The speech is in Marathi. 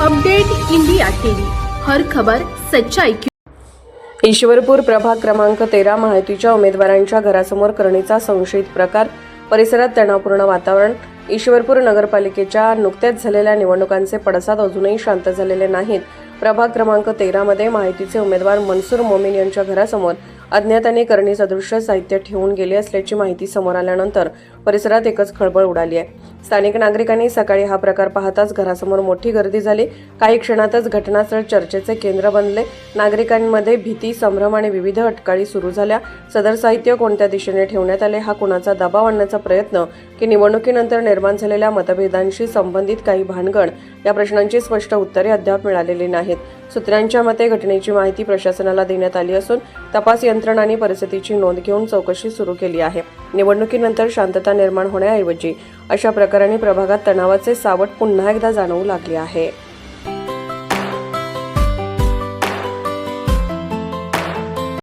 Update India TV. हर खबर सच्चाई की ईश्वरपूर प्रभाग क्रमांक तेरा माहितीच्या उमेदवारांच्या घरासमोर करणीचा संशयित प्रकार. परिसरात तणावपूर्ण वातावरण. ईश्वरपूर नगरपालिकेच्या नुकत्याच झालेल्या निवडणुकांचे पडसाद अजूनही शांत झालेले नाहीत. प्रभाग क्रमांक तेरामध्ये माहितीचे उमेदवार मनसूर मोमीन यांच्या घरासमोर अज्ञाताने करणी सदृश्य साहित्य ठेवून गेले असल्याची माहिती समोर आल्यानंतर परिसरात एकच खळबळ उडाली आहे. स्थानिक नागरिकांनी सकाळी हा प्रकार पाहताच घरासमोर मोठी गर्दी झाली. काही क्षणातच घटनास्थळ चर्चेचे केंद्र बनले. नागरिकांमध्ये भीती संभ्रम आणि विविध अटकाळी सुरू झाल्या. सदर साहित्य कोणत्या दिशेने ठेवण्यात आले हा कुणाचा दबाव आणण्याचा प्रयत्न की निवडणुकीनंतर निर्माण झालेल्या मतभेदांशी संबंधित काही भानगड या प्रश्नांची स्पष्ट उत्तरे अद्याप मिळालेली नाहीत. सूत्रांच्या मते घटनेची माहिती प्रशासनाला देण्यात आली असून तपास यंत्रणांनी परिस्थितीची नोंद घेऊन चौकशी सुरू केली आहे. निवडणुकीनंतर शांतता निर्माण होण्याऐवजी अशा प्रकाराने प्रभागात तणावाचे सावट पुन्हा एकदा जाणवू लागले आहे.